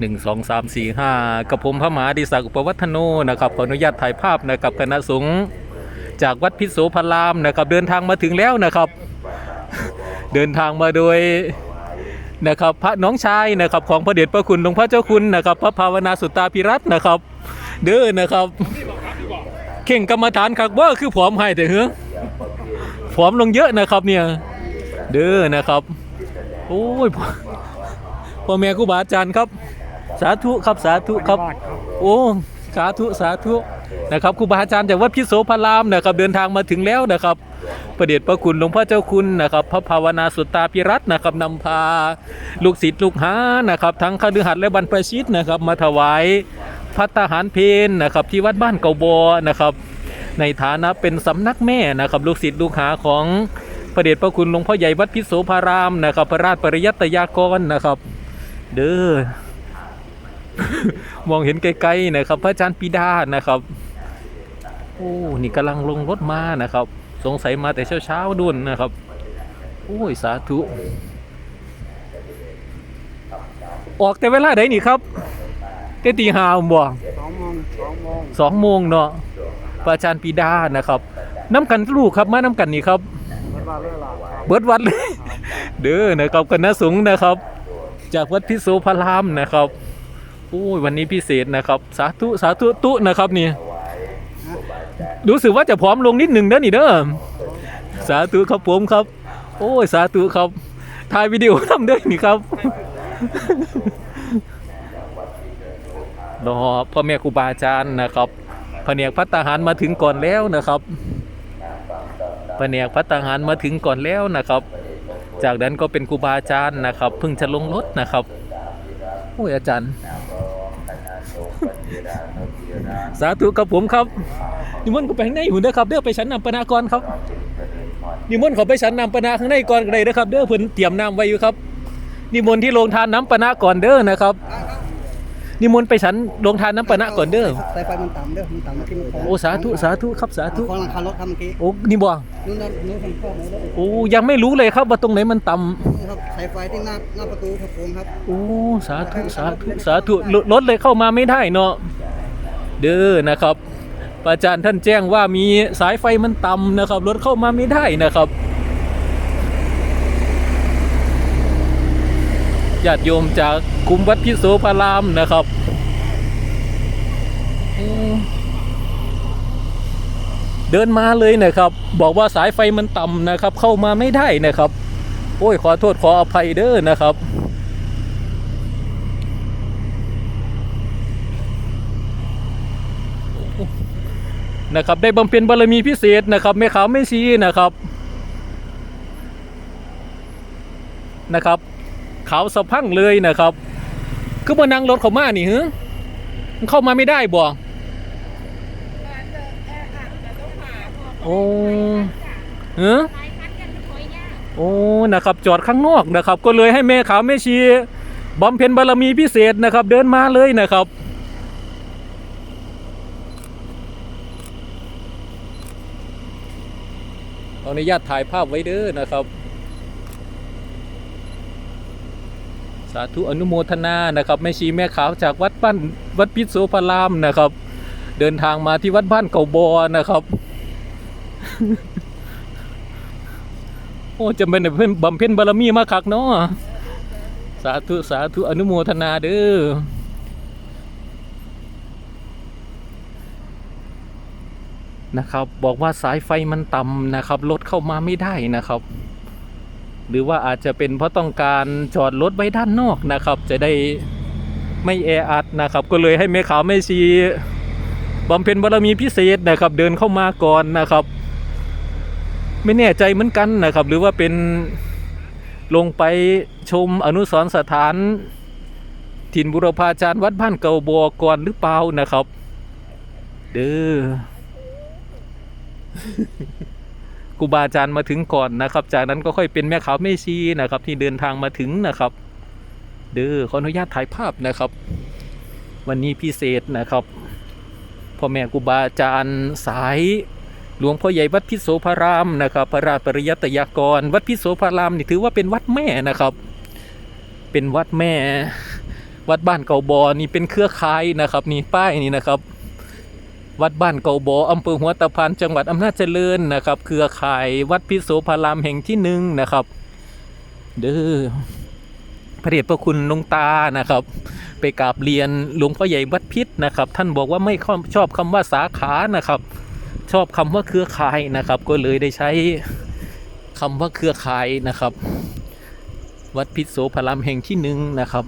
หนึ่งสองสามสี่ห้ากับผมพระมหาดิศักดิ์อุปวัฒโนนะครับขออนุญาตถ่ายภาพนะครับคณะสงฆ์จากวัดพิโสพารามนะครับเดินทางมาถึงแล้วนะครับ เดินทางมาโดยนะครับพระน้องชายนะครับของพระเดชพระคุณหลวงพ่อเจ้าคุณนะครับพระภาวนาสุตตาพิรัตน์นะครับ เด้อนะครับ เข่งกรรมฐานคักเบอร์คือผอมให้แต่เหือผอมลงเยอะนะครับเนี่ยเด้อนะครับ โอ้ยพ่อพ่อแม่ครูบาอาจารย์ครับ สาธุครับสาธุครับ โอ้สาธุสาธุนะครับครูบาอาจารย์จากวัดพิษโสพารามนะครับ เดินทางมาถึงแล้วนะครับ ประเดชพระคุณหลวงพ่อเจ้าคุณนะครับ พระภาวนาสุตตาพิรัตน์นะครับนำพาลูกศิษย์ลูกหานะครับ ทั้งคฤหัสถ์และบรรพชิตนะครับ มาถวายพัตตาหารเพนนะครับ ที่วัดบ้านเก่าบอนะครับ ในฐานะเป็นสำนักแม่นะครับ ลูกศิษย์ลูกหาของพระเดชพระคุณหลวงพ่อใหญ่วัดพิษโสพารามนะครับ พระราชปริยัตยากรนะครับ เด้อ มองเห็นไกลๆนะครับ พระอาจารย์ปีดานะครับ โอ้นี่กำลังลงรถมานะครับ สงสัยมาแต่เช้าๆดุนนะครับ โอ้ยสาธุ ออกแต่เวลาไหนนี่ครับแต่ตีห้าบ่สองโมงสองโมงสองโมงเนาะพระอาจารย์ปีดานะครับน้ำกันลูกครับมาน้ำกันนี่ครับมันว่าเรื่องราวครับเบิดวัดเลย เด้อนะครับคณะสงฆ์นะครับ จากวัดพิโสพารามนะครับโอ้ยวันนี้พิเศษนะครับ สาธุสาธุตุนะครับนี่รู้สึกว่าจะพร้อมลงนิดหนึ่งเด้อนี่เด้อสาธุครับผมครับ โอ้ยสาธุครับถ่ายวิดีโอทำเด้อนี่ครับรอพ่อแม่ครูบาอาจารย์นะครับแผนกพัตตาหารมาถึงก่อนแล้วนะครับแผนกพัตตาหารมาถึงก่อนแล้วนะครับ จากนั้นก็เป็นครูบาอาจารย์นะครับเพิ่งจะลงรถนะครับโอ้ยอาจารย์ สาธุกับผมครับนิมนต์ก็ไปข้างในหุ่นเด้อครับเด้อไปชั้นนำปนากรครับนิมนต์เขาไปชั้นนำปนาข้างในก่อนก็ได้เด้อครับ เด้อเพิ่นเตรียมน้ำไว้อยู่ครับนิมนต์ที่โรงทานน้ำปนาก่อนเด้อนะครับ นิมนต์ไปชั้นโรงทานน้ำปนะก่อนเด้อสายไฟมันต่ำเด้อมันต่ำเมื่อกี้มันโอ้สาธุสาธุครับสาธุของหลังคารถครับเมื่อกี้โอ้นี่บ่นู่นนั่นนู่นทางข้อนู้นแล้วโอ้ยังไม่รู้เลยครับว่าตรงไหนมันต่ำนะครับสายไฟที่หน้าหน้าประตูครับผมครับโอ้สาธุสาธุสาธุรรถเลยเข้ามาไม่ได้เนาะเด้อนะครับพระอาจารย์ท่านแจ้งว่ามีสายไฟมันต่ำนะครับรถเข้ามาไม่ได้นะครับ ญาติโยมจากคุมวัดพิโสพารามนะครับเดินมาเลยนะครับ บอกว่าสายไฟมันต่ำนะครับ เข้ามาไม่ได้นะครับ โอ้ยขอโทษขออภัยเด้อนะครับ นะครับได้บำเพ็ญบารมีพิเศษนะครับแม่ขาวไม่ชี้นะครับนะครับ ขาวสะพังเลยนะครับ คือมานั่งรถเขามานี่ฮึมันเข้ามาไม่ได้บ่โอ้เออโอ้ นะครับ จอดข้างนอกนะครับ ก็เลยให้แม่ขาวแม่ชีบำเพ็ญบารมีพิเศษนะครับ เดินมาเลยนะครับขออนุญาตถ่ายภาพไว้เด้อนะครับาธุอนุโมทนานะครับแม่ชีแม่ขาวจากวัดบ้านวัดพิษโสพรามนะครับ เดินทางมาที่วัดบ้านเก่าบอนะครับ โอ้จะเป็นเพ่นบำเพ็ญบารมีมาคักเนาะสาธุสาธุอนุโมทนาเด้อนะครับ บอกว่าสายไฟมันต่ำนะครับรถเข้ามาไม่ได้นะครับ หรือว่าอาจจะเป็นเพราะต้องการจอดรถไว้ด้านนอกนะครับ จะได้ไม่แออัดนะครับ ก็เลยให้แม่ขาวแม่ชีบำเพ็ญบารมีพิเศษนะครับ เดินเข้ามาก่อนนะครับ ไม่แน่ใจเหมือนกันนะครับ หรือว่าเป็นลงไปชมอนุสรสถาน ถิ่นบุรพาจารย์วัดบ้านเก่าบัวก่อนหรือเปล่านะครับ เด้อ ครูบาอาจารย์มาถึงก่อนนะครับ จากนั้นก็ค่อยเป็นแม่ขาวแม่ชีนะครับ ที่เดินทางมาถึงนะครับ เด้อขออนุญาตถ่ายภาพนะครับ วันนี้พิเศษนะครับพ่อแม่ครูบาอาจารย์สายหลวงพ่อใหญ่วัดพิโสพารามนะครับพระราชปริยัตยากร วัดพิโสพารามนี่ถือว่าเป็นวัดแม่นะครับ เป็นวัดแม่ วัดบ้านเก่าบอนี่เป็นเครือข่ายนะครับ นี่ป้ายนี่นะครับ วัดบ้านเกาบออำเภอหัวตะพานจังหวัดอำนาจเจริญนะครับ เครือข่ายวัดพิโสพารามแห่งที่หนึ่งนะครับ เด้อพระเดชพระคุณหลวงตานะครับ ไปกราบเรียนหลวงพ่อใหญ่วัดพิษนะครับ ท่านบอกว่าไม่ชอบคำว่าสาขานะครับ ชอบคำว่าเครือข่ายนะครับ ก็เลยได้ใช้คำว่าเครือข่ายนะครับ วัดพิษโสพารามแห่งที่หนึ่งนะครับ